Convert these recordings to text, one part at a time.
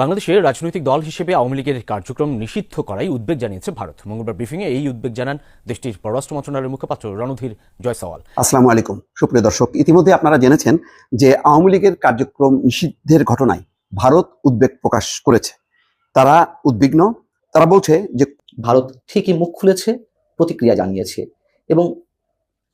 বাংলাদেশের রাজনৈতিক দল হিসেবে আওয়ামী লীগের কার্যক্রম নিষিদ্ধ করাই উদ্বেগ জানিয়েছে ভারত। মঙ্গলবার ব্রিফিংয়ে এই উদ্বেগ জানান দেশটির পররাষ্ট্র মন্ত্রণালয়ের মুখপাত্র রণধীর জয়সওয়াল। আসসালামু আলাইকুম। সুপ্রিয় দর্শক ইতিমধ্যে আপনারা জেনেছেন যে আওয়ামী লীগের কার্যক্রম নিষিদ্ধের ঘটনায় ভারত উদ্বেগ প্রকাশ করেছে। তারা উদ্বিগ্ন তারা বলছে যে ভারত ঠিকই মুখ খুলেছে প্রতিক্রিয়া জানিয়েছে এবং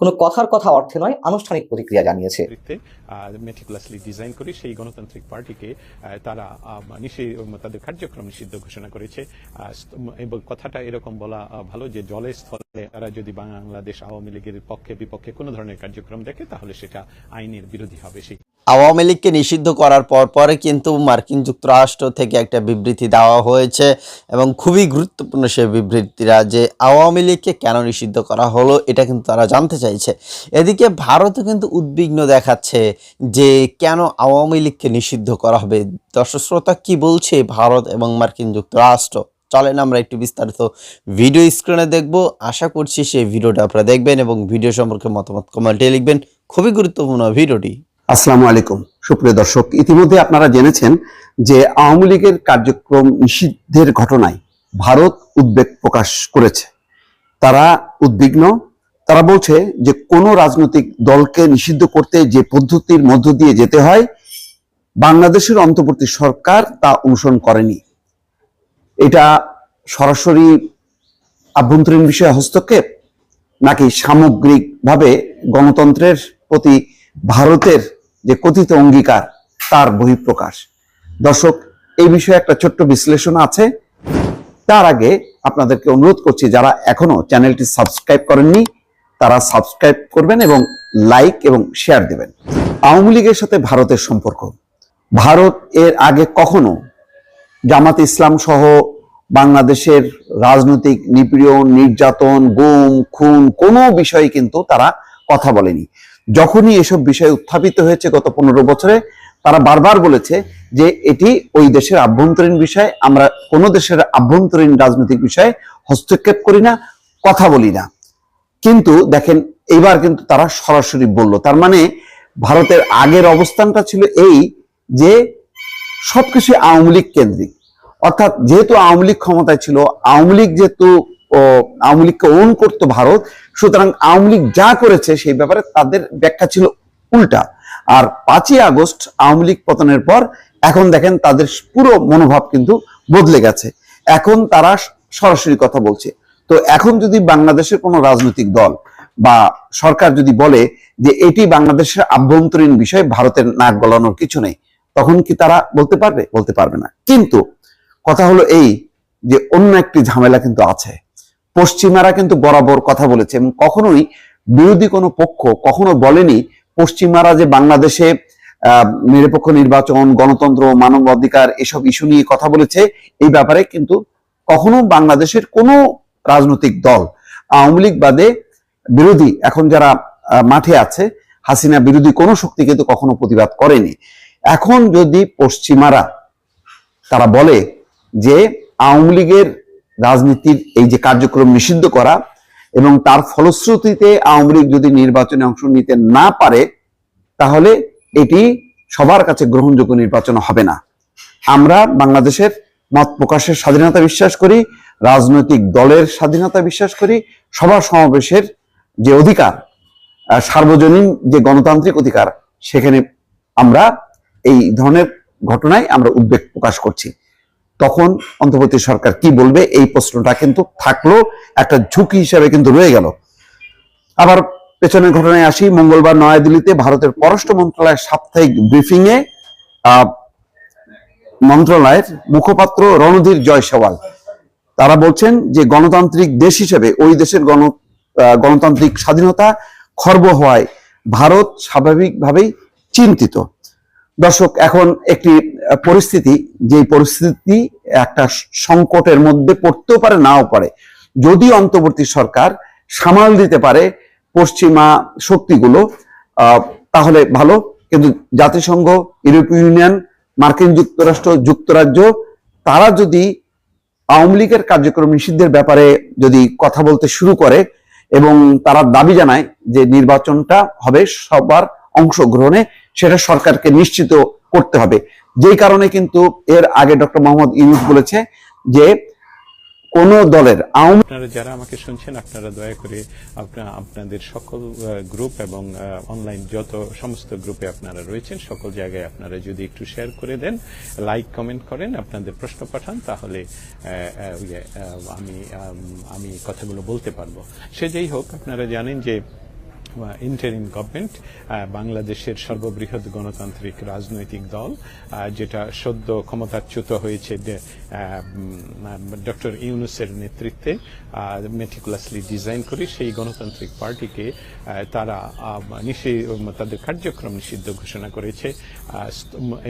কোনো কথার কথা অর্থে নয়, আনুষ্ঠানিক প্রতিক্রিয়া জানিয়েছে। মেটিকুলাসলি ডিজাইন করে সেই গণতান্ত্রিক পার্টিকে তারা তাদের কার্যক্রম নিষিদ্ধ ঘোষণা করেছে। এবং কথাটা এরকম বলা ভালো যে জলে স্থলে তারা যদি বাংলাদেশ আওয়ামী লীগের পক্ষে, বিপক্ষে কোনো ধরনের কার্যক্রম দেখে, তাহলে সেটা আইনের বিরোধী হবে সেই। আওয়ামী লীগকে নিষিদ্ধ করার পর পরে কিন্তু মার্কিন যুক্তরাষ্ট্র থেকে একটা বিবৃতি দেওয়া হয়েছে এবং খুবই গুরুত্বপূর্ণ সেই বিবৃতিরা যে আওয়ামী লীগকে কেন নিষিদ্ধ করা হলো, এটা কিন্তু তারা জানতে চাইছে। এদিকে ভারতও কিন্তু উদ্বিগ্ন দেখাচ্ছে যে কেন আওয়ামী লীগকে নিষিদ্ধ করা হবে। দর্শক শ্রোতা, কি বলছে ভারত এবং মার্কিন যুক্তরাষ্ট্র? চলেন আমরা একটু বিস্তারিত ভিডিও স্ক্রিনে দেখব। আশা করছি সেই ভিডিওটা আপনারা দেখবেন এবং ভিডিও সম্পর্কে মতামত কমেন্টে লিখবেন। খুবই গুরুত্বপূর্ণ ভিডিওটি। আসসালামু আলাইকুম। সুপ্রিয় দর্শক, ইতিমধ্যে আপনারা জেনেছেন যে আওয়ামী লীগের কার্যক্রম নিষিদ্ধের ঘটনায় ভারত উদ্বেগ প্রকাশ করেছে। তারা উদ্বিগ্ন, তারা বলছে যে কোনো রাজনৈতিক দলকে নিষিদ্ধ করতে যে পদ্ধতির মধ্য দিয়ে যেতে হয়, বাংলাদেশের অন্তর্বর্তী সরকার তা অনুসরণ করেনি। এটা সরাসরি আভ্যন্তরীণ বিষয়ে হস্তক্ষেপ, নাকি সামগ্রিকভাবে গণতন্ত্রের প্রতি ভারতের যে কথিত অঙ্গীকার, তার বহিঃপ্রকাশ। দর্শক, এই বিষয়ে একটা ছোট্ট বিশ্লেষণ আছে। তার আগে আপনাদেরকে অনুরোধ করছি, যারা এখনও চ্যানেলটি সাবস্ক্রাইব করেননি, তারা সাবস্ক্রাইব করবেন এবং লাইক এবং শেয়ার দেবেন। আওয়ামী লীগের সাথে ভারতের সম্পর্ক। ভারত এর আগে কখনো জামাত ইসলাম সহ বাংলাদেশের রাজনৈতিক নিপীড়ন, নির্যাতন, গুম, খুন কোনো বিষয়ে কিন্তু তারা কথা বলেনি। যখনই এসব বিষয় উত্থাপিত হয়েছে গত পনেরো বছরে, তারা বারবার বলেছে যে এটি ওই দেশের আভ্যন্তরীণ বিষয়, আমরা কোনো দেশের আভ্যন্তরীণ রাজনৈতিক বিষয়ে হস্তক্ষেপ করি না, কথা বলি না। কিন্তু দেখেন, এইবার কিন্তু তারা সরাসরি বলল, তার মানে ভারতের আগের অবস্থানটা ছিল এই যে সবকিছু আওয়ামী লীগ কেন্দ্রিক। অর্থাৎ যেহেতু আওয়ামী লীগ ক্ষমতায় ছিল, আওয়ামী লীগ যেহেতু আওয়ামী লীগকে ওন করতো ভারত সুতরাং আওয়ামী লীগ যা করেছে সেই ব্যাপারে তাদের ব্যাখ্যা ছিল উল্টা। আর পাঁচই আগস্ট আওয়ামী লীগ পতনের পর এখন দেখেন তাদের পুরো মনোভাব কিন্তু বদলে গেছে। এখন তারা সরাসরি কথা বলছে। তো এখন যদি বাংলাদেশের কোনো রাজনৈতিক দল বা সরকার যদি বলে যে এটি বাংলাদেশের আভ্যন্তরীণ বিষয়, ভারতের নাক গলানোর কিছু নেই, তখন কি তারা বলতে পারবে? বলতে পারবে না। কিন্তু কথা হলো এই যে অন্য একটি ঝামেলা কিন্তু আছে। পশ্চিমারা কিন্তু বরাবর কথা বলেছে এবং কখনোই বিরোধী কোনো পক্ষ কখনো বলেনি পশ্চিমারা যে বাংলাদেশে নিরপেক্ষ নির্বাচন, গণতন্ত্র, মানবাধিকার এসব ইস্যু নিয়ে কথা বলেছে, এই ব্যাপারে কিন্তু কখনো বাংলাদেশের কোনো রাজনৈতিক দল আওয়ামী লীগ বাদে বিরোধী এখন যারা মাঠে আছে, হাসিনা বিরোধী কোনো শক্তি কিন্তু কখনো প্রতিবাদ করেনি। এখন যদি পশ্চিমারা, তারা বলে যে আওয়ামী লীগের রাজনীতির এই যে কার্যক্রম নিষিদ্ধ করা এবং তার ফলশ্রুতিতে আওয়ামী লীগ যদি নির্বাচনে অংশ নিতে না পারে, তাহলে এটি সবার কাছে গ্রহণযোগ্য নির্বাচন হবে না। আমরা বাংলাদেশের মত প্রকাশের স্বাধীনতা বিশ্বাস করি, রাজনৈতিক দলের স্বাধীনতা বিশ্বাস করি, সভা সমাবেশের যে অধিকার সার্বজনীন যে গণতান্ত্রিক অধিকার, সেখানে আমরা এই ধরনের ঘটনায় আমরা উদ্বেগ প্রকাশ করছি। তখন অন্তর্বর্তী সরকার কি বলবে? এই প্রশ্নটা কিন্তু থাকল, একটা ঝুঁকি হিসাবে কিন্তু রয়ে গেল। আবার পেছনের ঘটনায় আসি, মঙ্গলবার নয়াদিল্লিতে ভারতের পররাষ্ট্র মন্ত্রণালয়ের সাপ্তাহিক ব্রিফিং এ মন্ত্রণালয়ের মুখপাত্র রণধীর জয়সওয়াল। তারা বলছেন যে গণতান্ত্রিক দেশ হিসেবে ওই দেশের গণ গণতান্ত্রিক স্বাধীনতা খর্ব হওয়ায় ভারত স্বাভাবিকভাবেই চিন্তিত। দর্শক, এখন একটি পরিস্থিতি যে পরিস্থিতি একটা সংকটের মধ্যে পড়তেও পারে, নাও পারে। যদি অন্তর্বর্তী সরকার সামাল দিতে পারে পশ্চিমা শক্তিগুলো তাহলে ভালো। কিন্তু জাতিসংঘ, ইউরোপীয় ইউনিয়ন, মার্কিন যুক্তরাষ্ট্র, যুক্তরাজ্য, তারা যদি আওয়ামী লীগের কার্যক্রম নিষিদ্ধের ব্যাপারে যদি কথা বলতে শুরু করে এবং তারা দাবি জানায় যে নির্বাচনটা হবে সবার অংশগ্রহণে, সেটা সরকারকে নিশ্চিত করতে হবে। যেই কারণে কিন্তু এর আগে ডক্টর মোহাম্মদ ইউনুস বলেছে যে কোন দলের আপনারা যারা আমাকে শুনছেন, আপনারা দয়া করে আপনাদের সকল গ্রুপ এবং অনলাইন যত সমস্ত গ্রুপে আপনারা রয়েছেন, সকল জায়গায় আপনারা যদি একটু শেয়ার করে দেন লাইক কমেন্ট করেন, আপনাদের প্রশ্ন পাঠান, তাহলে আমি আমি কথাগুলো বলতে পারব। সে যেই হোক, আপনারা জানেন যে ইন্টারিম গভর্নমেন্ট বাংলাদেশের সর্ববৃহৎ গণতান্ত্রিক রাজনৈতিক দল যেটা সদ্য ক্ষমতাচ্যুত হয়েছে ডক্টর ইউনুসের নেতৃত্বে মেটিকুলাসলি ডিজাইন করে সেই গণতান্ত্রিক পার্টিকে তারা তাদের কার্যক্রম নিষিদ্ধ ঘোষণা করেছে।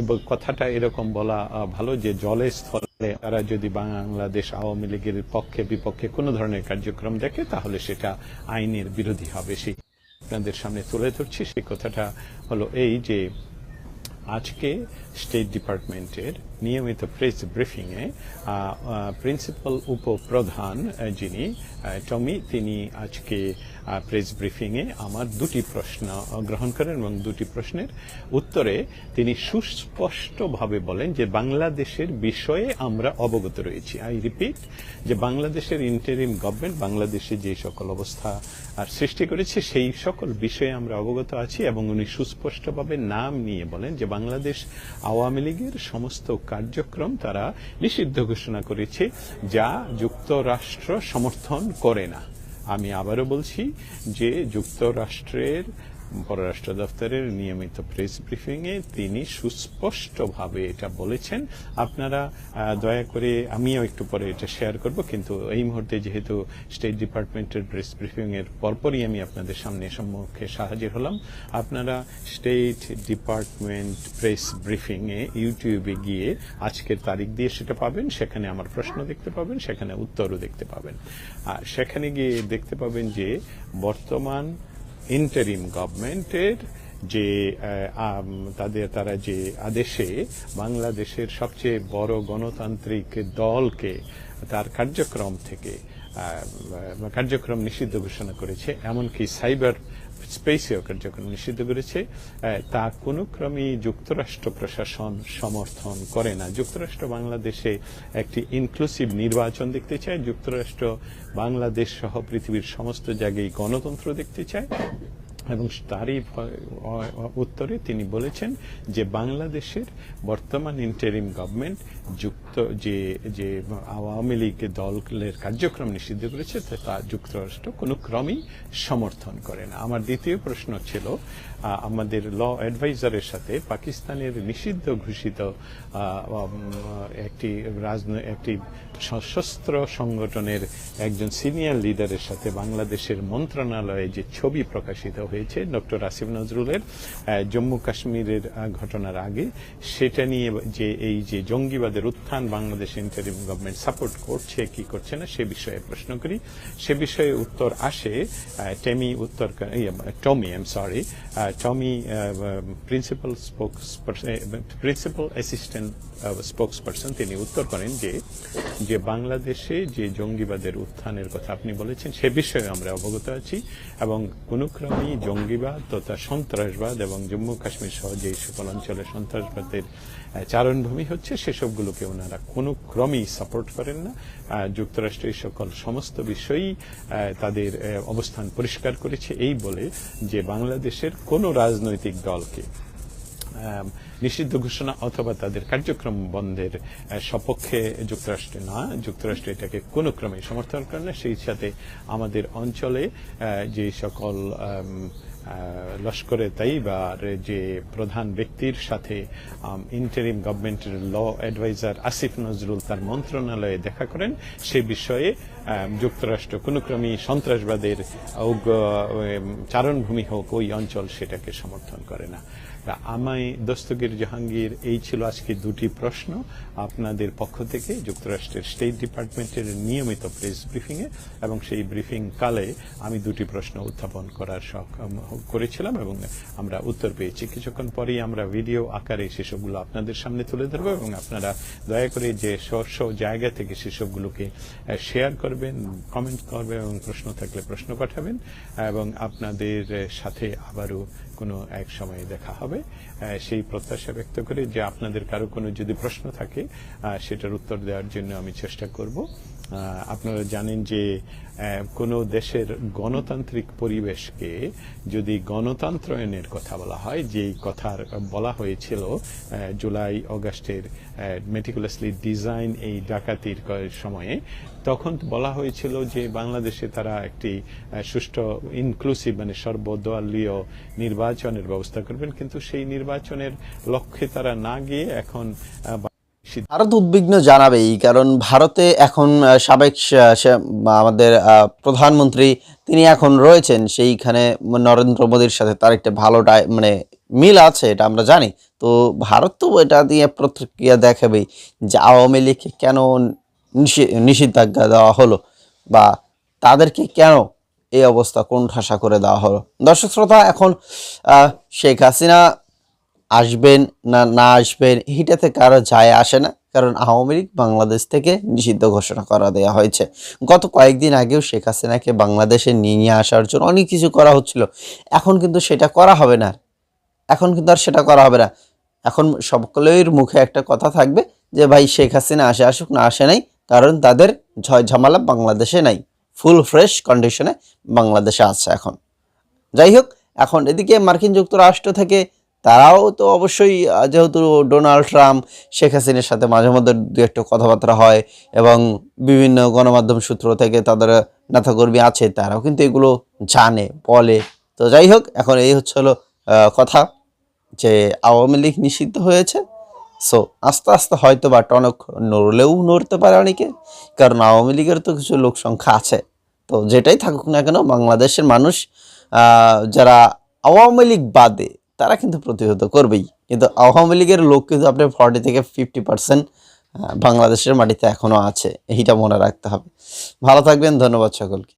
এবং কথাটা এরকম বলা ভালো যে জলে স্থলে তারা যদি বাংলাদেশ আওয়ামী লীগের পক্ষে বিপক্ষে কোনো ধরনের কার্যক্রম দেখে, তাহলে সেটা আইনের বিরোধী হবে। সেই আপনাদের সামনে তুলে ধরছি। সেই কথাটা হলো এই যে আজকে স্টেট ডিপার্টমেন্টের নিয়মিত প্রেস ব্রিফিং এ প্রিন্সিপাল উপপ্রধান যিনি টমি, তিনি আজকে প্রেস ব্রিফিং এ আমার দুটি প্রশ্ন গ্রহণ করেন এবং দুটি প্রশ্নের উত্তরে তিনি সুস্পষ্টভাবে বলেন যে বাংলাদেশের বিষয়ে আমরা অবগত রয়েছি। আই রিপিট যে বাংলাদেশের ইন্টারিম গভর্নমেন্ট বাংলাদেশে যে সকল অবস্থা সৃষ্টি করেছে, সেই সকল বিষয়ে আমরা অবগত আছি এবং উনি সুস্পষ্টভাবে নাম নিয়ে বলেন যে বাংলাদেশ আওয়ামী লীগের সমস্ত কার্যক্রম তারা নিষিদ্ধ ঘোষণা করেছে, যা যুক্তরাষ্ট্র সমর্থন করে না। আমি আবারও বলছি যে যুক্তরাষ্ট্রের পররাষ্ট্র দপ্তরের নিয়মিত প্রেস ব্রিফিং এ তিনি সুস্পষ্টভাবে এটা বলেছেন। আপনারা দয়া করে আমিও একটু পরে এটা শেয়ার করব, কিন্তু এই মুহূর্তে যেহেতু স্টেট ডিপার্টমেন্টের প্রেস ব্রিফিং এর পরপরই আমি আপনাদের সামনে সম্মুখে হাজির হলাম, আপনারা স্টেট ডিপার্টমেন্ট প্রেস ব্রিফিং এ ইউটিউবে গিয়ে আজকের তারিখ দিয়ে সেটা পাবেন, সেখানে আমার প্রশ্ন দেখতে পাবেন, সেখানে উত্তরও দেখতে পাবেন। আর সেখানে গিয়ে দেখতে পাবেন যে বর্তমান ইন্টারিম গভর্নমেন্টের যে তাদের তারা যে আদেশে বাংলাদেশের সবচেয়ে বড় গণতান্ত্রিক দলকে তার কার্যক্রম থেকে কার্যক্রম নিষিদ্ধ ঘোষণা করেছে, এমনকি সাইবার স্পেসেও কার্যক্রম নিষিদ্ধ করেছে। তা কোনো ক্রমেই যুক্তরাষ্ট্র প্রশাসন সমর্থন করে না। যুক্তরাষ্ট্র বাংলাদেশে একটি ইনক্লুসিভ নির্বাচন দেখতে চায়। যুক্তরাষ্ট্র বাংলাদেশ সহ পৃথিবীর সমস্ত জায়গায় গণতন্ত্র দেখতে চায়। এবং তারই উত্তরে তিনি বলেছেন যে বাংলাদেশের বর্তমান ইন্টারিম গভর্নমেন্ট যুক্ত যে যে আওয়ামী লীগ দলের কার্যক্রম নিষিদ্ধ করেছে, তা- যুক্তরাষ্ট্র কোনো ক্রমেই সমর্থন করে না। আমার দ্বিতীয় প্রশ্ন ছিল আমাদের ল অ্যাডভাইজারের সাথে পাকিস্তানের নিষিদ্ধ ঘোষিত একটি একটি সশস্ত্র সংগঠনের একজন সিনিয়র লিডারের সাথে বাংলাদেশের মন্ত্রণালয়ে যে ছবি প্রকাশিত হয়েছে, ডক্টর আসিফ নজরুলের জম্মু কাশ্মীরের ঘটনার আগে, সেটা নিয়ে যে এই যে জঙ্গিবাদের উত্থান বাংলাদেশ ইন্টারিম গভর্নমেন্ট সাপোর্ট করছে, কি করছে না, সে বিষয়ে প্রশ্ন করি। সে বিষয়ে উত্তর আসে টেমি উত্তর Tammy I'm sorry Tammy principal spokes principal assistant spokesperson তিনি উত্তর করেন যে যে বাংলাদেশে যে জঙ্গিবাদের উত্থানের কথা আপনি বলেছেন, সে বিষয়ে আমরা অবগত আছি এবং কোনো ক্রমেই জঙ্গিবাদ তথা সন্ত্রাসবাদ এবং জম্মু কাশ্মীর সহ যে সকল অঞ্চলে সন্ত্রাসবাদের চারণভূমি হচ্ছে, সেসবগুলোকে ওনারা কোনো ক্রমেই সাপোর্ট করেন না। যুক্তরাষ্ট্র এই সকল সমস্ত বিষয়ই তাদের অবস্থান পরিষ্কার করেছে। এই বলে যে বাংলাদেশের কোনো রাজনৈতিক দলকে নিষিদ্ধ ঘোষণা অথবা তাদের কার্যক্রম বন্ধের সপক্ষে যুক্তরাষ্ট্রে না। যুক্তরাষ্ট্র এটাকে কোনো ক্রমে সমর্থন করে না। সেই সাথে আমাদের অঞ্চলে যে সকল লস্করে তাইবার যে প্রধান ব্যক্তির সাথে ইন্টারিম গভর্নমেন্টের ল অ্যাডভাইজার আসিফ নজরুল তার মন্ত্রণালয়ে দেখা করেন, সে বিষয়ে যুক্তরাষ্ট্র কোনো ক্রমেই সন্ত্রাসবাদের চারণভূমি হোক ওই অঞ্চল সেটাকে সমর্থন করে না। আমায় দস্তগীর জাহাঙ্গীর, এই ছিল আজকে দুটি প্রশ্ন আপনাদের পক্ষ থেকে। যুক্তরাষ্ট্রের স্টেট ডিপার্টমেন্টের নিয়মিত প্রেস ব্রিফিং এ এবং সেই ব্রিফিং কালে আমি দুটি প্রশ্ন উত্থাপন করার সক্ষম করেছিলাম এবং আমরা উত্তর পেয়েছি। কিছুক্ষণ পরেই আমরা ভিডিও আকারে সেসবগুলো আপনাদের সামনে তুলে ধরবো এবং আপনারা দয়া করে যে স্ব জায়গা থেকে সেসবগুলোকে শেয়ার করবেন কমেন্ট করবেন এবং প্রশ্ন থাকলে প্রশ্ন পাঠাবেন এবং আপনাদের সাথে আবারও কোনো এক সময় দেখা হবে। হবে সেই প্রত্যাশা ব্যক্ত করে যে আপনাদের কারও কোনো যদি প্রশ্ন থাকে সেটার উত্তর দেওয়ার জন্য আমি চেষ্টা করব। আপনারা জানেন যে কোনো দেশের গণতান্ত্রিক পরিবেশকে যদি গণতন্ত্রায়নের কথা বলা হয়, যেই কথার বলা হয়েছিল জুলাই অগাস্টের মেটিকুলাসলি ডিজাইন এই ডাকাতির সময়ে, তখন বলা হয়েছিল যে বাংলাদেশে তারা একটি সুষ্ঠু ইনক্লুসিভ মানে সর্বদলীয় নির্বাচনের ব্যবস্থা করবেন, কিন্তু সেই নির্বাচনের লক্ষ্যে তারা না গিয়ে এখন ভারত উদ্বিগ্ন জানাবেই কারণ ভারতে এখন সাবেক আমাদের প্রধানমন্ত্রী তিনি এখন রয়েছেন, সেইখানে নরেন্দ্র মোদীর সাথে তার একটা ভালো মানে মিল আছে, এটা আমরা জানি। তো ভারত তো এটা দিয়ে প্রতিক্রিয়া দেখাবেই যে আওয়ামী লীগকে কেন নিষে- নিষেধাজ্ঞা দেওয়া হলো বা তাদেরকে কেন এই অবস্থা কোণঠাসা করে দেওয়া হলো। দর্শক শ্রোতা, এখন শেখ হাসিনা আসবেন না না আসবেন, এটাতে কারও যায় আসে না। কারণ আওয়ামী লীগ বাংলাদেশ থেকে নিষিদ্ধ ঘোষণা করা দেওয়া হয়েছে। গত কয়েকদিন আগেও শেখ হাসিনাকে বাংলাদেশে নিয়ে নিয়ে আসার জন্য অনেক কিছু করা হচ্ছিল। এখন কিন্তু সেটা করা হবে না। এখন কিন্তু আর সেটা করা হবে না। এখন সকলের মুখে একটা কথা থাকবে যে, ভাই, শেখ হাসিনা আসে আসুক, না আসে নাই, কারণ তাদের ঝয় ঝামেলা বাংলাদেশে নাই। ফুল, ফ্রেশ কন্ডিশনে বাংলাদেশে আছে এখন। যাই হোক, এখন এদিকে মার্কিন যুক্তরাষ্ট্র থেকে তারাও তো অবশ্যই যেহেতু ডোনাল্ড ট্রাম্প, শেখ হাসিনার সাথে মাঝে মধ্যে দু একটা কথাবার্তা হয় এবং বিভিন্ন গণমাধ্যম সূত্র থেকে তাদের নেতাকর্মী আছে, তারাও কিন্তু এগুলো জানে, বলে। তো যাই হোক, এখন এই হচ্ছে হলো কথা যে আওয়ামী লীগ নিষিদ্ধ হয়েছে। সো, আস্তে আস্তে হয়তো বা টনক নড়লেও নড়তে পারে অনেকে, কারণ আওয়ামী লীগের তো কিছু লোক সংখ্যা আছে। তো যেটাই থাকুক না কেন, বাংলাদেশের মানুষ যারা আওয়ামী লীগ বাদে তারা কিন্তু প্রতিহত করবেই। কিন্তু আওয়ামী লীগের লোক কিন্তু আপনার ফর্টি থেকে ফিফটি পার্সেন্ট বাংলাদেশের মাটিতে এখনও আছে। এইটা মনে রাখতে হবে। ভালো থাকবেন, ধন্যবাদ সকলকে।